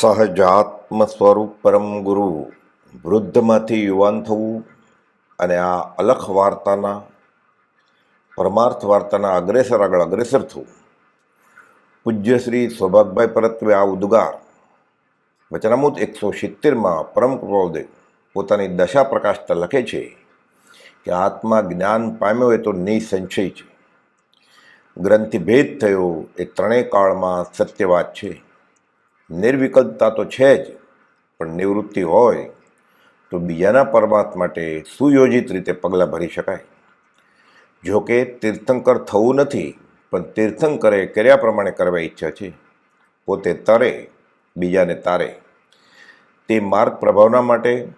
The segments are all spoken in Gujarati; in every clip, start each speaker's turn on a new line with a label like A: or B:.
A: સહજાત્મ સ્વરૂપ પરમ ગુરુ, વૃદ્ધમાંથી યુવાન થવું અને આ અલખ વાર્તાના, પરમાર્થ વાર્તાના અગ્રેસર આગળ અગ્રેસર થવું. પૂજ્ય શ્રી સૌભાગભાઈ પરત્વે આ ઉદ્ગાર, વચનામૂત એકસો સિત્તેરમાં પરમ કૃપાદેવ પોતાની દશા પ્રકાશતા લખે છે કે આત્મા જ્ઞાન પામ્યો એ તો નિસંશય છે. ગ્રંથિભેદ થયો એ ત્રણેય કાળમાં સત્યવાદ છે. નિર્વિકલ્પતા તો છે જ, પણ નિવૃત્તિ હોય તો બીજાના પરમાર્થ માટે સુયોજિત રીતે પગલાં ભરી શકાય. જો કે તીર્થંકર થવું નથી, પણ તીર્થંકરે કર્યા પ્રમાણે કરવા ઈચ્છા છે. પોતે તરે, બીજાને તારે. તે માર્ગ પ્રભાવના માટે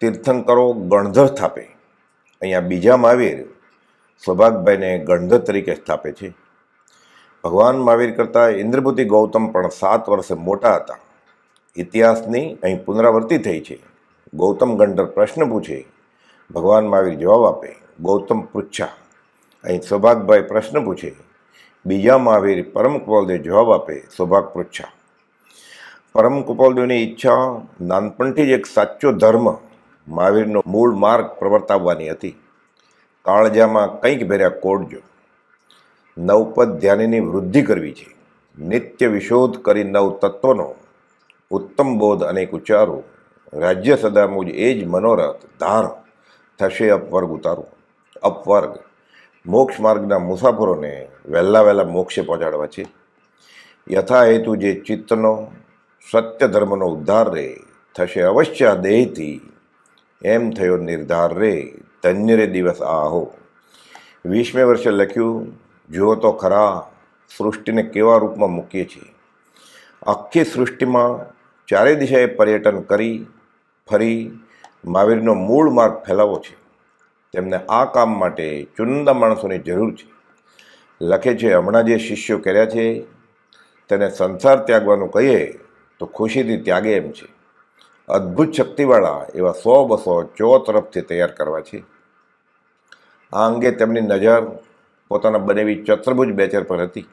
A: તીર્થંકરો ગણધર સ્થાપે. અહીંયા બીજા મહાવીર સૌભાગભાઈને ગણધર તરીકે સ્થાપે છે. ભગવાન મહાવીર કરતાં ઇન્દ્રભૂતિ ગૌતમ પણ સાત વર્ષે મોટા હતા. ઇતિહાસની અહીં પુનરાવર્તિ થઈ છે. ગૌતમ ગંડર પ્રશ્ન પૂછે, ભગવાન મહાવીર જવાબ આપે, ગૌતમ પૃચ્છા. અહીં સૌભાગભાઈ પ્રશ્ન પૂછે, બીજા મહાવીર પરમ કુપાલદેવ જવાબ આપે, સૌભાગ પૃચ્છા. પરમ કુપાલદેવની ઈચ્છા નાનપણથી જ એક સાચો ધર્મ મહાવીરનો મૂળ માર્ગ પ્રવર્તાવવાની હતી. કાળજામાં કંઈક ભેર્યા કોડજો નવપદ ધ્યાનની વૃદ્ધિ કરવી છે. નિત્ય વિશોધ કરી નવ તત્વનો ઉત્તમ બોધ અનેક ઉચ્ચારો. રાજ્ય સદા મુજ એ જ મનોરથ ધાર થશે અપવર્ગ ઉતારો. અપવર્ગ. મોક્ષ માર્ગના મુસાફરોને વહેલા વહેલા મોક્ષે પહોંચાડવા છે. યથા હેતુ જે ચિત્તનો, સત્ય ધર્મનો ઉદ્ધાર રે. થશે અવશ્ય દેહથી. એમ થયો નિર્ધાર રે. ધન્ય રે દિવસ આહો. વીસમે વર્ષે લખ્યું જુઓ તો ખરા સૃષ્ટિને કેવા રૂપમાં મૂકીએ છીએ. આખી સૃષ્ટિમાં ચારે દિશાએ પર્યટન કરી, ફરી મહાવીરનો મૂળ માર્ગ ફેલાવો છે. તેમને આ કામ માટે ચુનંદા માણસોની જરૂર છે. લખે છે, હમણાં જે શિષ્યો કર્યા છે, તેને સંસાર ત્યાગવાનું કહીએ તો ખુશીથી ત્યાગે એમ છે. અદ્ભુત શક્તિવાળા એવા સો બસો ચો તરફથી તૈયાર કરવા છે. આ અંગે તેમની નજર પોતાના બનેવી ચતુર્ભુજ બેચર પર હતી.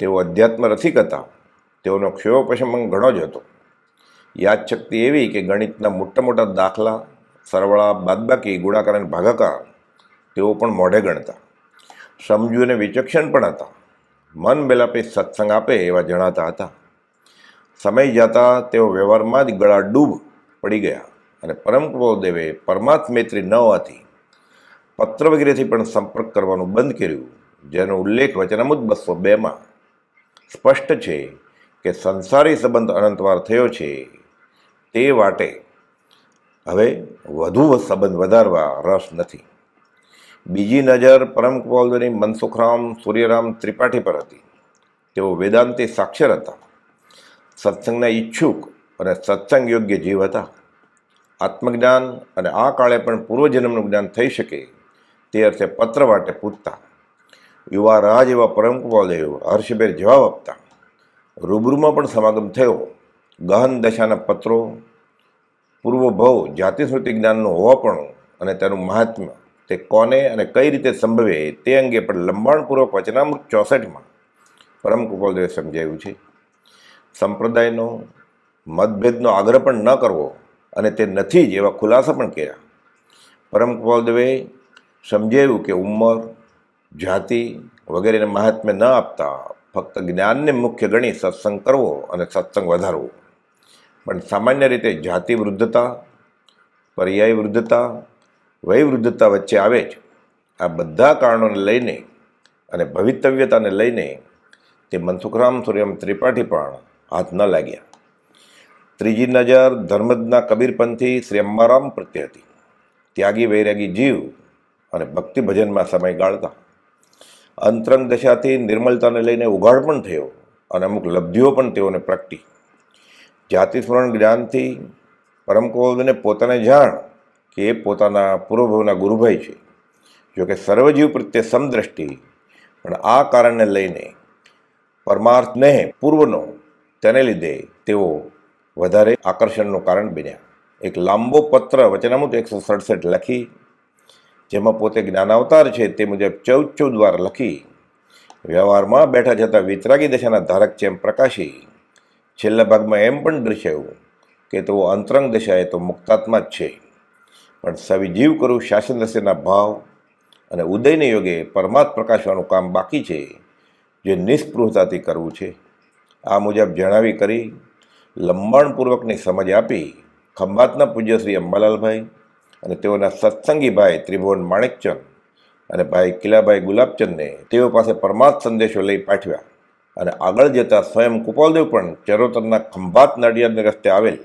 A: તેઓ અધ્યાત્મ રસિક હતા તેઓનો ક્ષયોપશમન ઘણો જ હતો. યાદશક્તિ એવી કે ગણિતના મોટા મોટા દાખલા, સરવાળા, બાદબાકી, ગુણાકાર અને ભાગાકાર તેઓ પણ મોઢે ગણતા. સમજુ અને વિચક્ષણ પણ હતા. મન બેલાપે સત્સંગ આપે એવા જણાતા હતા. સમય જતાં તેઓ વ્યવહારમાં જ ગળા ડૂબ પડી ગયા અને પરમ દેવે પરમાત્મેત્રી ન હોવાથી પત્ર વગેરેથી પણ સંપર્ક કરવાનું બંધ કર્યું. જેનો ઉલ્લેખ વચનામુદ બસો બેમાં સ્પષ્ટ છે કે સંસારી સંબંધ અનંતવાર થયો છે. તે માટે હવે વધુ સંબંધ વધારવા રસ નથી. બીજી નજર પરમ કૃપાલની મનસુખરામ સૂર્યરામ ત્રિપાઠી પર હતી. તેઓ વેદાંતિ સાક્ષર હતા. સત્સંગના ઈચ્છુક અને સત્સંગ યોગ્ય જીવ હતા. આત્મજ્ઞાન અને આ કાળે પણ પૂર્વજન્મનું જ્ઞાન થઈ શકે તે અર્થે પત્ર માટે પૂછતા, યુવા રાજ એવા પરમ કૃપાલદેવ હર્ષભેર જવાબ આપતા, રૂબરૂમાં પણ સમાગમ થયો. ગહન દશાના પત્રો, પૂર્વભવ જાતિ સ્મૃતિ જ્ઞાનનું હોવાપણું અને તેનું મહાત્મ્ય, તે કોને અને કઈ રીતે સંભવે તે અંગે પણ લંબાણપૂર્વક વચનામૃત ચોસઠમાં પરમ કૃપાલદેવે સમજાવ્યું છે. સંપ્રદાયનો, મતભેદનો આગ્રહ પણ ન કરવો અને તે નથી જ એવા ખુલાસા પણ કર્યા. પરમ કૃપાલદેવે સમજાવ્યું કે ઉંમર, જાતિ વગેરેને મહાત્મ્ય ન આપતા ફક્ત જ્ઞાનને મુખ્ય ગણી સત્સંગ કરવો અને સત્સંગ વધારવો. પણ સામાન્ય રીતે જાતિ વૃદ્ધતા, પર્યાય વૃદ્ધતા વયવૃદ્ધતા વચ્ચે આવે જ. આ બધા કારણોને લઈને અને ભવિતવ્યતાને લઈને તે મનસુખરામ સૂર્યમ ત્રિપાઠી પણ હાથ ન લાગ્યા. ત્રીજી નજર ધર્મદના કબીરપંથી શ્રી અંબારામ પ્રત્યે હતી. ત્યાગી વૈરાગી જીવ અને ભક્તિ ભજનમાં સમય ગાળતા. અંતરંગ દશાથી નિર્મલતાને લઈને ઉઘાડ પણ થયો અને અમુક લબ્ધિઓ પણ તેઓને પ્રગટી. જાતિ સ્મરણ જ્ઞાનથી પરમ કૌરવને પોતાને જાણ કે એ પોતાના પૂર્વભવના ગુરુભાઈ છે. જોકે સર્વજીવ પ્રત્યે સમદ્રષ્ટિ, પણ આ કારણને લઈને પરમાર્થને પૂર્વનો તેને લીધે તેઓ વધારે આકર્ષણનું કારણ બન્યા. એક લાંબો પત્ર વચનામૃત એકસો સડસઠ લખી જેમાં પોતે જ્ઞાનાવતાર છે તે મુજબ ચૌદ ચૌદ વાર લખી વ્યવહારમાં બેઠા જતા વિતરાગી દશાના ધારક છે એમ પ્રકાશી. છેલ્લા ભાગમાં એમ પણ દર્શાવ્યું કે તેઓ અંતરંગ દશાએ તો મુક્તાત્મા જ છે. પણ સવિજીવ કરું શાસન દશેના ભાવ અને ઉદયને યોગે પરમાત્મ પ્રકાશવાનું કામ બાકી છે જે નિષ્પૃહતાથી કરવું છે. આ મુજબ જણાવી કરી લંબાણપૂર્વકની સમજ આપી ખંભાતના પૂજ્ય શ્રી અંબાલાલભાઈ અને તેઓના સત્સંગી ભાઈ ત્રિભુવન માણેકચંદ અને ભાઈ કિલાભાઈ ગુલાબચંદને તેઓ પાસે પરમાર્થ સંદેશો લઈ પાઠવ્યા. અને આગળ જતા સ્વયં કુપાલદેવ પણ ચરોતરના ખંભાત નડિયાદને રસ્તે આવેલ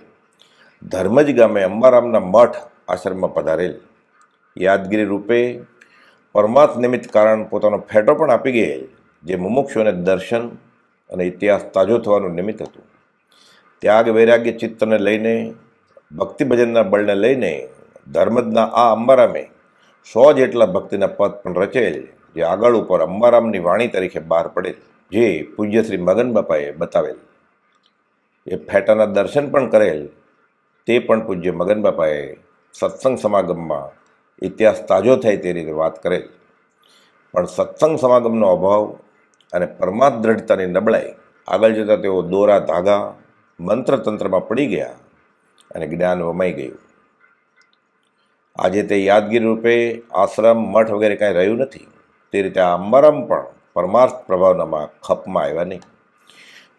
A: ધર્મજ ગામે અંબારામના મઠ આશ્રમમાં પધારેલ. યાદગીરી રૂપે પરમાર્થ નિમિત્ત કારણ પોતાનો ફેટો પણ આપી ગયેલ, જે મુમુક્ષોને દર્શન અને ઇતિહાસ તાજો થવાનું નિમિત્ત હતું. ત્યાગ વૈરાગ્ય ચિત્તને લઈને ભક્તિ ભજનના બળને લઈને ધર્મજના આ અંબારામે સો જેટલા ભક્તિના પદ પણ રચેલ, જે આગળ ઉપર અંબારામની વાણી તરીકે બહાર પડેલ, જે પૂજ્ય શ્રી મગન બાપાએ બતાવેલ. એ ફેટાના દર્શન પણ કરેલ, તે પણ પૂજ્ય મગન બાપાએ સત્સંગ સમાગમમાં ઇતિહાસ તાજો થાય તે રીતે વાત કરેલ. પણ સત્સંગ સમાગમનો અભાવ અને પરમાર્થ દ્રઢતાની નબળાઈ, આગળ જતાં તેઓ દોરા ધાગા મંત્ર તંત્રમાં પડી ગયા અને જ્ઞાન વમાઈ ગયું. આજે તે યાદગીરી રૂપે આશ્રમ, મઠ વગેરે કાંઈ રહ્યું નથી. તે રીતે આ અંબારામ પણ પરમાર્થ પ્રભાવનામાં ખપમાં આવ્યા નહીં.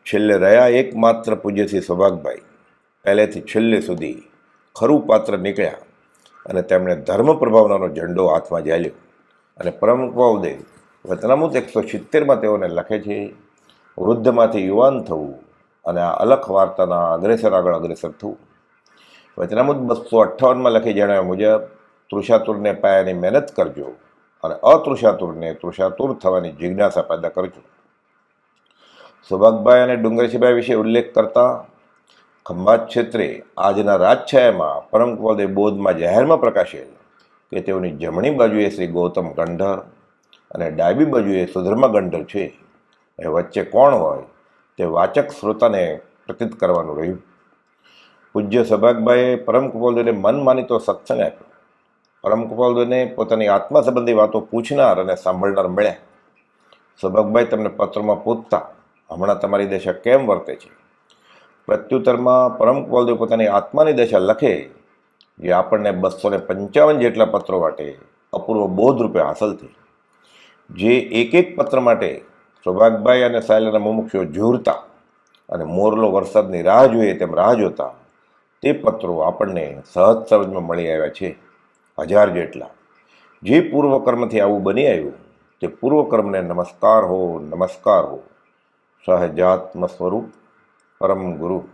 A: છેલ્લે રહ્યા એકમાત્ર પૂજ્યશ્રી સૌભાગભાઈ. પહેલેથી છેલ્લે સુધી ખરું પાત્ર નીકળ્યા અને તેમણે ધર્મ પ્રભાવનાનો ઝંડો હાથમાં ઝાલ્યો. અને પરમ દેવ વતનામુત એકસો સિત્તેરમાં તેઓને લખે છે, વૃદ્ધમાંથી યુવાન થવું અને આ અલખ વાર્તાના અગ્રેસર આગળ અગ્રેસર થવું. વચનામુદ બસો અઠ્ઠાવનમાં લખી જણાવ્યા મુજબ, તૃષાતુરને પાયાની મહેનત કરજો અને અતૃષાતુરને તૃષાતુર થવાની જિજ્ઞાસા પેદા કરજો. સુભાગભાઈ અને ડુંગરસિંહભાઈ વિશે ઉલ્લેખ કરતા ખંભાત ક્ષેત્રે આજના રાજછાયામાં પરમ બોધમાં જાહેરમાં પ્રકાશેલ કે તેઓની જમણી બાજુએ શ્રી ગૌતમ ગંઢર અને ડાબી બાજુએ સુધર્મા ગંઢર છે. એ વચ્ચે કોણ હોય તે વાચક શ્રોતાને પ્રતીત કરવાનું રહ્યું. પૂજ્ય સભાગભાઈએ પરમ કુપાલદેવને મન માનીતો સત્સંગ આપ્યો. પરમ કુપાલદેવને પોતાની આત્મા સંબંધી વાતો પૂછનાર અને સાંભળનાર મળ્યા. સભાગભાઈ તમને પત્રમાં પૂછતા, હમણાં તમારી દશા કેમ વર્તે છે? પ્રત્યુત્તરમાં પરમ કુપાલદેવ પોતાની આત્માની દશા લખે, જે આપણને બસો ને પંચાવન જેટલા પત્રો માટે અપૂર્વ બોધ રૂપે હાંસલ થઈ. જે એક એક પત્ર માટે સૌભાગભાઈ અને સાયલાના મુમુક્ષો ઝૂરતા અને મોરલો વરસાદની રાહ જોઈએ તેમ રાહ જોતા તે પત્રો આપણને સહજ સમજમાં મળી આવ્યા છે, હજાર જેટલા. જે પૂર્વકર્મથી આવું બની આવ્યું, તે પૂર્વકર્મને નમસ્કાર હો નમસ્કાર હો. સહજાત્મ સ્વરૂપ પરમ ગુરુ.